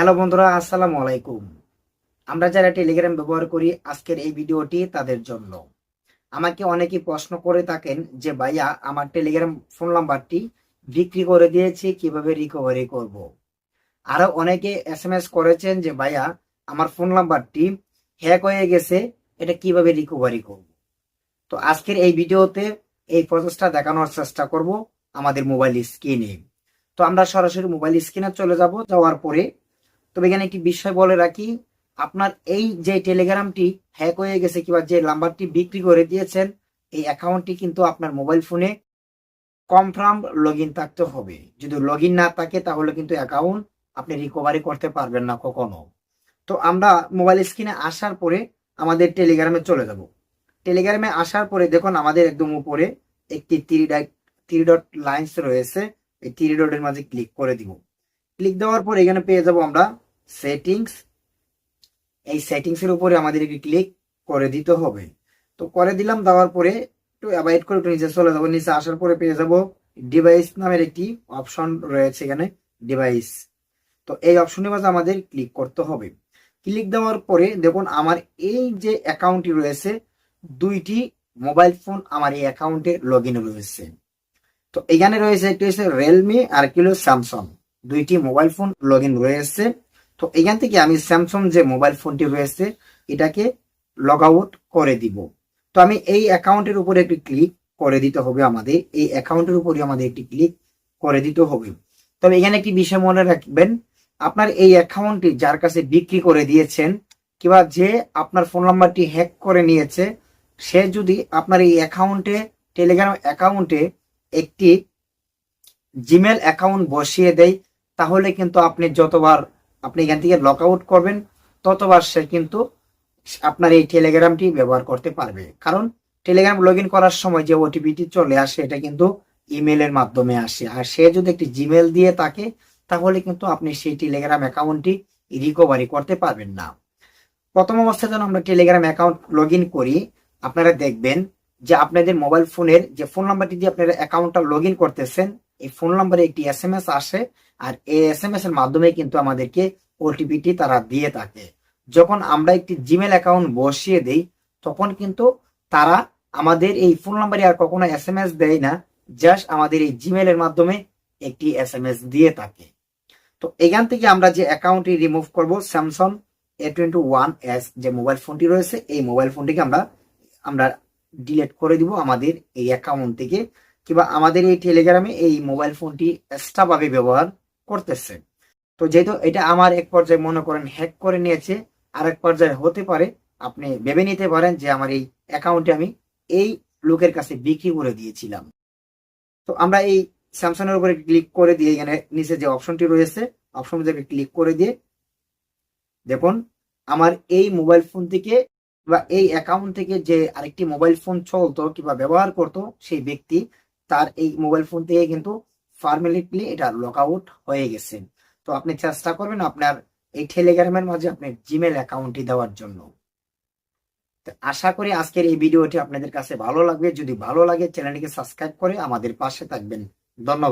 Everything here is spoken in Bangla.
হ্যালো বন্ধুরা, আসসালামু আলাইকুম আমরা যারা টেলিগ্রাম ব্যবহার করি, আজকের এই ভিডিওটি তাদের জন্য আমাকে অনেকে প্রশ্ন করে থাকেন যে, ভাইয়া, আমার টেলিগ্রাম ফোন নাম্বারটি বিক্রি করে দিয়েছি, কীভাবে রিকভারি করব। আরও অনেকে এস এম এস করেছেন যে, ভাইয়া, আমার ফোন নাম্বারটি হ্যাক হয়ে গেছে, এটা কীভাবে রিকভারি করব। তো আজকের এই ভিডিওতে এই প্রসেসটা দেখানোর চেষ্টা করব আমাদের মোবাইল স্ক্রিনে তো আমরা সরাসরি মোবাইল স্ক্রিনে চলে যাব, যাওয়ার পরে তবে এখানে একটি বিষয় বলে রাখি, আপনার এই যে টেলিগ্রামটি হ্যাক হয়ে গেছে কিংবা যে নাম্বারটি বিক্রি করে দিয়েছেন, এই অ্যাকাউন্টটি কিন্তু আপনার মোবাইল ফোনে কনফার্ম লগ ইন থাকতে হবে। যদি লগ না থাকে, তাহলে কিন্তু অ্যাকাউন্ট আপনি রিকভারি করতে পারবেন না কখনো। তো আমরা মোবাইল স্ক্রিনে আসার পরে আমাদের টেলিগ্রামে চলে যাব। টেলিগ্রামে আসার পরে দেখুন আমাদের একদম উপরে একটি থ্রি থ্রি ডট লাইন্স রয়েছে। এই থ্রি ডটের মাঝে ক্লিক করে দিব। ক্লিক দেওয়ার পর এখানে পেয়ে যাব আমরা সেটিংস এই সেটিংস এর উপরে আমাদের একটি ক্লিক করে দিতে হবে। তো করে দিলাম, দেওয়ার পরে একটু অ্যাভয়েড করে একটু নিচে চলে যাব। নিচে আসার পরে পেয়ে যাব ডিভাইস নামের একটি অপশন রয়েছে এখানে ডিভাইস তো এই অপশনের মাঝে আমাদের ক্লিক করতে হবে। ক্লিক দেওয়ার পরে দেখুন, আমার এই যে অ্যাকাউন্টটি রয়েছে, দুইটি মোবাইল ফোন আমার এই অ্যাকাউন্টে লগ ইন রয়েছে। তো এখানে রয়েছে, একটি হচ্ছে রিয়েলমি আর কি হলো স্যামসাং দুইটি মোবাইল ফোন লগ ইন রয়েছে। তো এখান থেকে আমি স্যামসাং যে মোবাইল ফোনটি রয়েছে এটাকে লগ আউট করে দিব। তো আমি এই অ্যাকাউন্টের উপরে একটি ক্লিক করে দিতে হবে আমাদের। এই অ্যাকাউন্টের উপরে আমাদের একটি ক্লিক করে দিতে হবে। তবে এখানে একটি বিষয় মনে রাখবেন, আপনার এই অ্যাকাউন্টটি যার কাছে বিক্রি করে দিয়েছেন, কিংবা যে আপনার ফোন নাম্বারটি হ্যাক করে নিয়েছে, সে যদি আপনার এই অ্যাকাউন্টে টেলিগ্রাম অ্যাকাউন্টে একটি জিমেল অ্যাকাউন্ট বসিয়ে দেয়, তাহলে কিন্তু আপনি যতবার আপনি এখান থেকে লক আউট করবেন, ততবার সে কিন্তু আপনার এই টেলিগ্রামটি ব্যবহার করতে পারবে। কারণ টেলিগ্রাম লগ করার সময় যে ওটিপিটি চলে আসে, এটা কিন্তু ইমেলের মাধ্যমে আসে। আর সে যদি একটি জিমেল দিয়ে থাকে, তাহলে কিন্তু আপনি সেই টেলিগ্রাম অ্যাকাউন্টটি রিকভারি করতে পারবেন না। প্রথম অবস্থায় যখন আমরা টেলিগ্রাম অ্যাকাউন্ট লগ করি, আপনারা দেখবেন যে আপনাদের মোবাইল ফোনের যে ফোন নাম্বারটি দিয়ে আপনারা অ্যাকাউন্টটা লগ করতেছেন এই ফোন নাম্বারে একটি এস এম এস আসে আর এই এস এম এস এর মাধ্যমে কিন্তু আমাদেরকে ওটিপিটি তারা দিয়ে থাকে। যখন আমরা একটি জিমেল অ্যাকাউন্ট বসিয়ে দেই, তখন কিন্তু তারা আমাদের এই ফোন নাম্বারে আর কখনো এস এম এস দেয় না জাস্ট আমাদের এই জিমেলের মাধ্যমে একটি এস এম এস দিয়ে থাকে। তো এখান থেকে আমরা যে অ্যাকাউন্টটি রিমুভ করব Samsung A twenty one S যে মোবাইল ফোনটি রয়েছে, এই মোবাইল ফোনটিকে আমরা আমরা ডিলিট করে দিব আমাদের এই অ্যাকাউন্ট থেকে। কিংবা আমাদের এই টেলিগ্রামে এই মোবাইল ফোনটি এক্সট্রাভাবে ব্যবহার করতেছে। তো যেহেতু এটা আমার এক পর্যায়ে মনে করেন হ্যাক করে নিয়েছে আর এক পর্যায়ে হতে পারে, আপনি ভেবে নিতে পারেন যে আমার এই অ্যাকাউন্টে আমি এই লোকের কাছে বিক্রি করে দিয়েছিলাম। তো আমরা এই স্যামসাংয়ের উপরে ক্লিক করে দিয়ে এখানে নিচে যে অপশনটি রয়েছে, অপশন থেকে ক্লিক করে দিয়ে দেখুন, আমার এই মোবাইল ফোন থেকে বা এই অ্যাকাউন্ট থেকে যে আরেকটি মোবাইল ফোন চলতো কিংবা ব্যবহার করতো সেই ব্যক্তি তার এই মোবাইল ফোন থেকে কিন্তু পারমানেন্টলি এটা লক আউট হয়ে গেছে। তো আপনি চেষ্টা করবেন আপনার এই টেলিগ্রামের মাঝে আপনার জিমেল অ্যাকাউন্টটি দেওয়ার জন্য। তো আশা করি আজকের এই ভিডিওটি আপনাদের কাছে ভালো লাগবে। যদি ভালো লাগে চ্যানেলটিকে সাবস্ক্রাইব করে আমাদের পাশে থাকবেন। ধন্যবাদ।